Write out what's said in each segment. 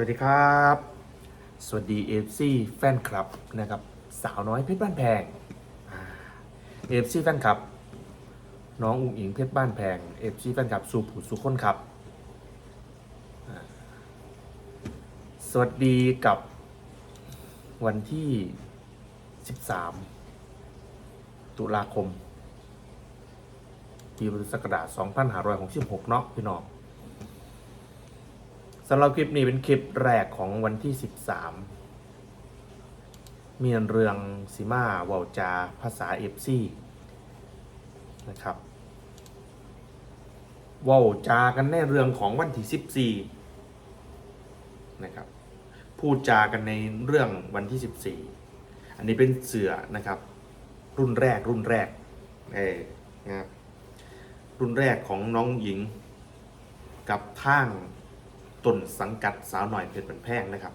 วัสดีครับ สวัสดีเอฟซีแฟนคลับนะครับ สาวน้อยเพชรบ้านแพงเอฟซีแฟนคลับ น้องอุ้งอิงเพชรบ้านแพงเอฟซีแฟนคลับสุผู้สุคนครับ สวัสดีกับวันที่ 13 ตุลาคม ปีพุทธศักราช2566 เนาะพี่น้อง สำหรับคลิปนี้เป็นคลิปแรกของวันที่ 13 มีเรื่องสีมาวาจาภาษาเอฟซีนะครับวาจากันในเรื่องของวันที่ 14 นะครับ พูดจากันในเรื่องวันที่ 14 อันนี้เป็นเสือนะครับ รุ่นแรกรุ่นแรกเออนะครับรุ่นแรกของน้องหญิงกับทาง ต้นสังกัดสาวหน่อยเพชรเป็นแพงนะครับ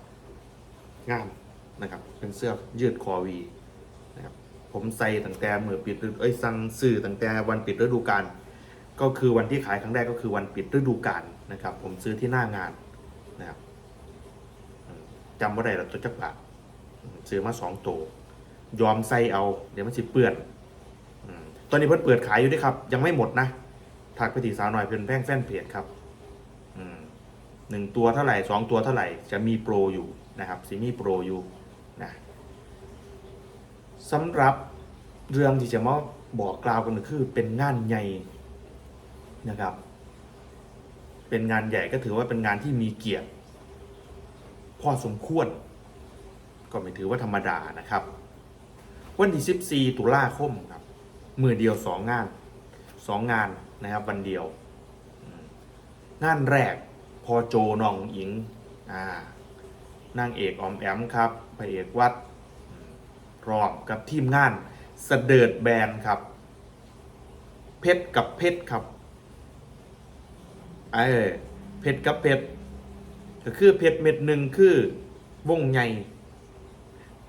งามนะครับ เป็นเสื้อยืดคอวีนะครับ ผมใส่ตั้งแต่เมื่อปิดฤดูเอ้ยสั่งซื้อตั้งแต่วันปิดฤดูกาลก็คือวันที่ขายครั้งแรกก็คือวันปิดฤดูกาลนะครับ ผมซื้อที่หน้างานนะครับจำว่าได้หรอกตัวจักรบาทซื้อมาสองตัวยอมใส่เอา เดี๋ยวมันสิเปื้อนอืมตอนนี้เพิ่นเปิดขายอยู่ด้วยครับ ยังไม่หมดนะทักไปที่สาวหน่อยเพชรเป็นแพงแฟนเพจครับ อืม หนึ่งตัวเท่าไหร่สองตัวเท่าไหร่จะมีโปรอยู่นะครับซีมีโปรอยู่นะสำหรับเรื่องที่จะมาบอกกล่าวกันก็คือเป็นงานใหญ่นะครับ เป็นงานใหญ่ก็ถือว่าเป็นงานที่มีเกียรติพอสมควร ก็ไม่ถือว่าธรรมดานะครับ วันที่14ตุลาคมครับมือเดียวสองงานสองงานนะครับ วันเดียว งานแรก พอโจน้องหญิงอ่านางเอกออมแอมครับพระเอกวัดพร้อมกับทีมงานเสดิร์ดแบนครับ เพชรกับเพชรครับเออเพชรกับเพชรก็คือเพชรเม็ดหนึ่งคือวงใหญ่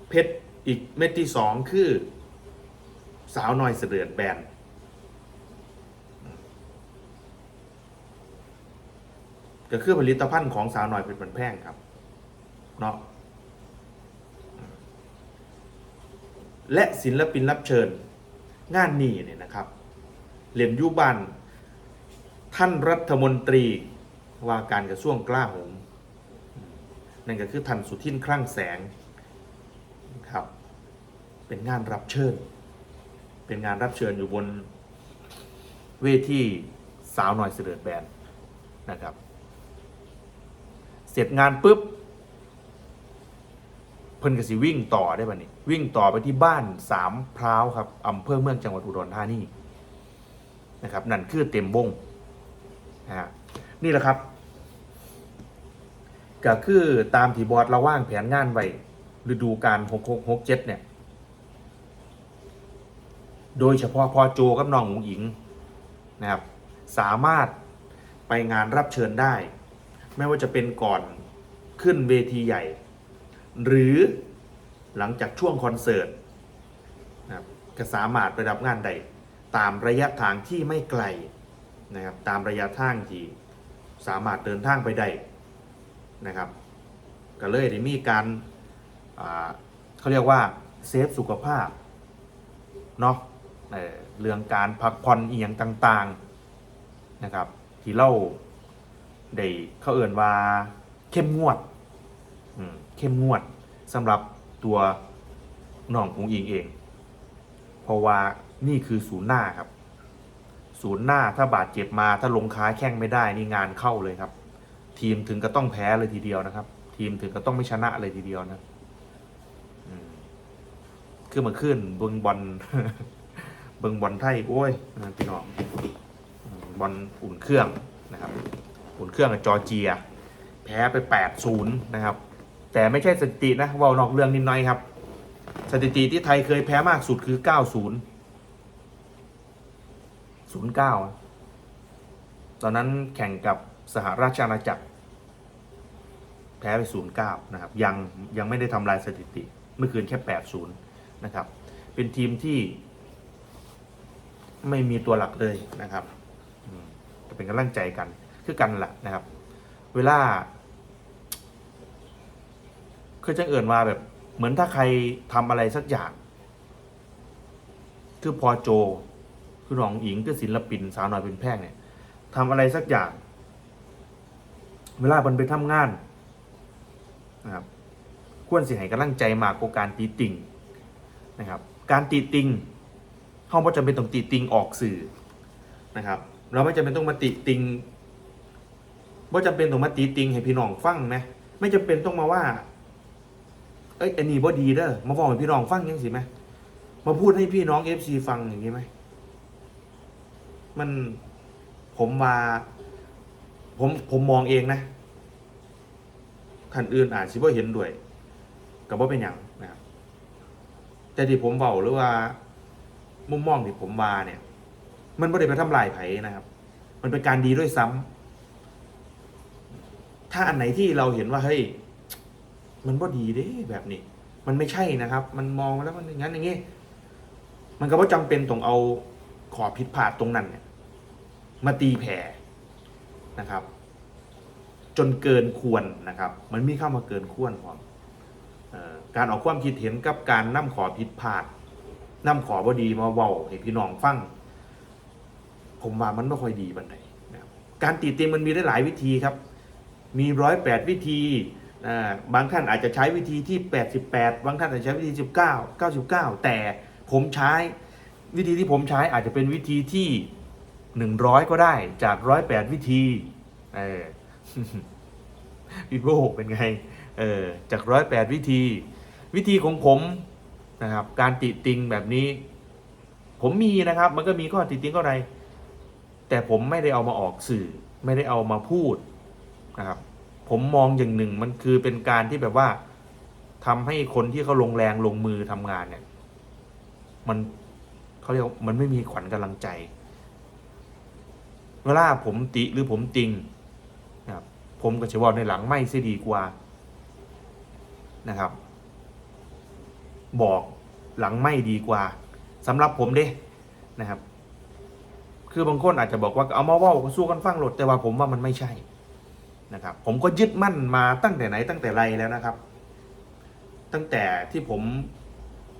เพชรอีกเม็ดที่สองคือ สาวน้อยเสดิร์ดแบน ก็คือผลิตภัณฑ์ของสาวหน่อยเป็นผลแพงครับเนาะและศิลปินรับเชิญงานนี้เนี่ยนะครับเหรียญยุบันท่านรัฐมนตรีว่าการกระทรวงกล้าโหมนั่นก็คือท่านสุทินคลั่งแสงครับเป็นงานรับเชิญ เป็นงานรับเชิญอยู่บนเวทีสาวหน่อยเสด็จแบนนะครับ เสร็จงานปุ๊บเพิ่นก็สิวิ่งต่อได้ป่ะนี่วิ่งต่อไปที่บ้านสามพร้าวครับอำเภอเมืองจังหวัดอุดรธานีนะครับนั่นคือเต็มบงนะฮะนี่แหละครับก็คือตามที่บอร์ดเราว่างแผนงานไว้ฤดูการหกหกหกเจ็ดเนี่ย โดยเฉพาะพอโจกับน้องหงอิงนะครับ สามารถไปงานรับเชิญได้ ไม่ว่าจะเป็นก่อนขึ้นเวทีใหญ่ หรือหลังจากช่วงคอนเสิร์ตนะครับก็สามารถไปรับงานใดตามระยะทางที่ไม่ไกลนะครับตามระยะทางที่สามารถเดินทางไปได้นะครับ ก็เลยได้มีการเขาเรียกว่าเซฟสุขภาพเนาะเอ่อเรื่องการพักผ่อนเอียงต่างๆนะครับที่เล่า ได้เขาเอ่นว่าเข้มงวดเข้มงวดสำหรับตัวน้ององอิงเอง เพราะว่านี่คือศูนย์หน้าครับ ศูนย์หน้าถ้าบาดเจ็บมาถ้าลงค้าแข้งไม่ได้นี่งานเข้าเลยครับ ทีมถึงก็ต้องแพ้เลยทีเดียวนะครับ ทีมถึงก็ต้องไม่ชนะเลยทีเดียวนะคือมาขึ้นเบิงบอลเบิงบอลไทยโอ้ยพี่น้องบอลอุ่นเครื่องนะครับ อุ่นเครื่องกับจอร์เจีย แพ้ไป8-0นะครับ แต่ไม่ใช่สถิตินะว่านอกเรื่องนิดหน่อยครับ สถิติที่ไทยเคยแพ้มากสุดคือ 90 09 ตอนนั้นแข่งกับสหราชอาณาจักร แพ้ไป 09 นะครับ ยังยังไม่ได้ทำลายสถิติ เมื่อคืนแค่ 80 นะครับ เป็นทีมที่ไม่มีตัวหลักเลยนะครับ จะเป็นกำลังใจกัน คือกันแหละนะครับ เวลาคือจะเอื่นมาแบบ เหมือนถ้าใครทำอะไรสักอย่าง คือพอโจ คือน้องอิงคือศิลปินสาวน้อยเป็นแพ่งเนี่ยทำอะไรสักอย่าง เวลามันไปทำงานนะครับควรสิให้กำลังใจมากกว่าการตีติงนะครับ การตีติงห้องก็จำเป็นต้องตีติงออกสื่อนะครับ เราไม่จำเป็นต้องมาตีติง ว่าจำเป็นต้องมาตีติงให้พี่น้องฟังนะไม่จำเป็นต้องมาว่า เอ้ยอันนี้บ่ดีเด้อมาบอกให้พี่น้องฟังยังสิไหมมาพูดให้พี่น้องเอฟซีฟังอย่างนี้ไหมมันผมมาผมผมมองเองนะท่านอื่นอาจสิบ่เห็นด้วยกับว่าเป็นอย่างนะครับแต่ที่ผมเบาหรือว่า มุมมองที่ผมมาเนี่ย มันไม่ได้ไปทำลายไผ่นะครับ มันเป็นการดีด้วยซ้ำ ถ้าอันไหนที่เราเห็นว่าเฮ้ยมันบ่ดีเด้แบบนี้ มันไม่ใช่นะครับ มันมองแล้วมันอย่างนั้นอย่างนี้ มันก็ว่าจำเป็นต้องเอาขอผิดพลาดตรงนั้นเนี่ย มาตีแผ่นะครับ จนเกินควรนะครับ มันมีเข้ามาเกินควรพร้อมการออกความคิดเห็นกับการนำขอผิดพลาดนำขอบดีมาเว้าให้พี่น้องฟังผมว่ามันไม่ค่อยดีบันไดนะครับการตีเตียงมันมีได้หลายวิธีครับ มีร้อยแปดวิธีบางท่านอาจจะใช้วิธีที่ 88 บางท่านอาจจะใช้วิธี 19 99 แต่ผมใช้วิธีที่ผมใช้อาจจะเป็นวิธีที่ 100 ก็ได้จาก 108 วิธีเออพี่โบเป็นไงเออจาก 108 วิธี วิธีของผมนะครับการติติงแบบนี้ ผมมีนะครับ มันก็มีข้อติติงก็ไร แต่ผมไม่ได้เอามาออกสื่อ ไม่ได้เอามาพูด นะครับ ผมมองอย่างหนึ่งมันคือเป็นการที่แบบว่าทำให้คนที่เขาลงแรงลงมือทำงานเนี่ย มันเขาเรียกมันไม่มีขวัญกำลังใจ เวลาผมติหรือผมติงนะครับผมก็จะบอกในหลังไม่เสียดีกว่านะครับ บอกหลังไม่ดีกว่าสำหรับผมเด้นะครับ คือบางคนอาจจะบอกว่าเอามาว่าก็สู้กันฟังโหลดแต่ว่าผมว่ามันไม่ใช่ นะครับผมก็ยึดมั่นมาตั้งแต่ไหนตั้งแต่ไรแล้วนะครับ ตั้งแต่ที่ผม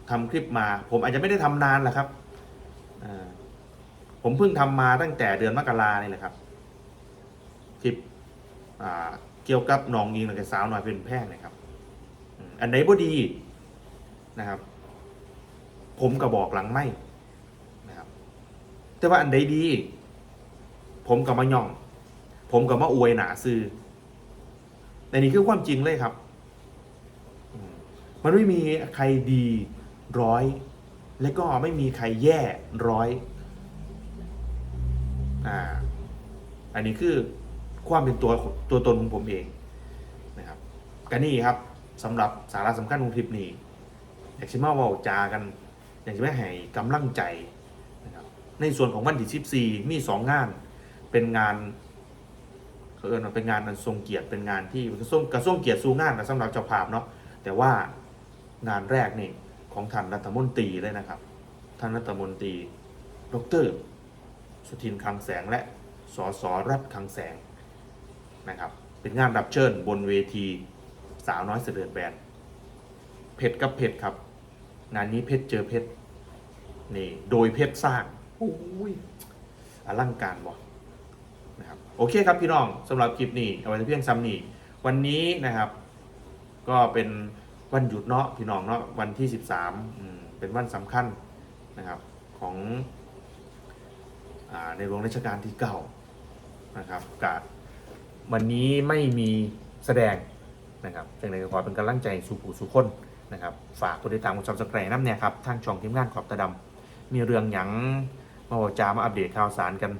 ทำคลิปมา ผมอาจจะไม่ได้ทำนานแหละครับผมเพิ่งทำมาตั้งแต่เดือนมกราเนี่ยแหละครับ คลิปเกี่ยวกับน้องยิงหรือสาวหน่อยเป็นแพร่นะครับ อันไหนบ่ดีนะครับ ผมก็บอกหลังไม่นะครับ แต่ว่าอันใดดี ผมกับมาย่อง ผมกับมาอวยหนาซื้อแต่นี่คือความจริงเลยครับ มันไม่มีใครดีร้อย และก็ไม่มีใครแย่ร้อยอ่าอันนี้คือความเป็นตัวตัวตนของผมเองนะครับกันนี่ครับสำหรับสาระสำคัญของคลิปนี้ อยากจะมาว่าจากัน อยากจะไม่ให้กำลังใจนะครับในส่วนของวันที่14มีสองงาน เป็นงาน เขาเอิญว่าเป็นงานอันทรงเกียรติเป็นงานที่กระทรวงกระทรวงเกียรติสู่งานนะสำหรับเจ้าภาพเนาะแต่ว่างานแรกนี่ของท่านรัฐมนตรีเลยนะครับ ท่านรัฐมนตรี ดร สุทินคังแสงและสสรัฐคังแสงนะครับ เป็นงานรับเชิญบนเวทีสาวน้อยเสด็จแบนเพชรกับเพชรครับ งานนี้เพชรเจอเพชรนี่ โดยเพชรสร้างโอ้ยอลังการบ่ นะครับโอเคครับพี่น้องสำหรับคลิปนี้เอาไว้เพียงซ้ำนี่วันนี้นะครับ ก็เป็นวันหยุดเนาะพี่น้องเนาะวันที่ 13อืมเป็นวันสำคัญนะครับของอในหลวงรัชกาลที่เก้านะครับกาวันนี้ไม่มีแสดงนะครับจังไรก็ขอเป็นกำลังใจสู่ผู้สู่คนนะครับฝากกดติดตามกดซับสไครต์น้ำเนี่ยครับทางช่องทีมงานขอบตาดำมีเรื่องหยังมาบอกจามาอัปเดตข่าวสารกัน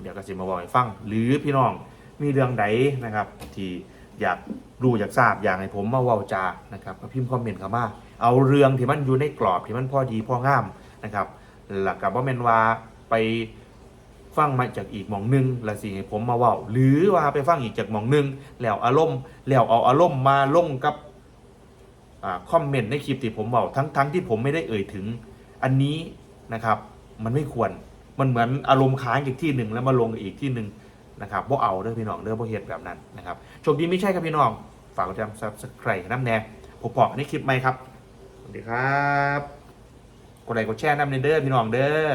เดี๋ยวก็สิมาบอกให้ฟัง หรือพี่น้องมีเรื่องใดนะครับ ที่อยากรู้อยากทราบอยากให้ผมมาเว่าจานะครับก็พิมพ์คอมเมนต์เข้ามาเอาเรื่องที่มันอยู่ในกรอบที่มันพอดีพองามนะครับหลักกับว่าเมนว่าไปฟังมาจากอีกมองหนึงและสิให้ผมมาเว่าหรือว่าไปฟังอีกจากมองหนึงแล้วอารมณ์แล้วเอาอารมณ์มาลงกับอคอมเมนต์ในคลิปที่ผมเว่าทั้งทั้งที่ผมไม่ได้เอ่ยถึงอันนี้นะครับ มันไม่ควร มันเหมือนอารมณ์ค้างอีกที่หนึ่งแล้วมาลงอีกที่หนึ่งนะครับบ่เอาเด้อพี่น้องเด้อบ่เฮ็ดแบบนั้นนะครับโชคดีไม่ใช่ครับพี่น้อง ฝากกดติดตามซับสไครป์น้ำแน่พบอกันในคลิปใหม่ครับ สวัสดีครับ กดไลค์กดแชร์น้ำเด้อพี่น้องเด้อ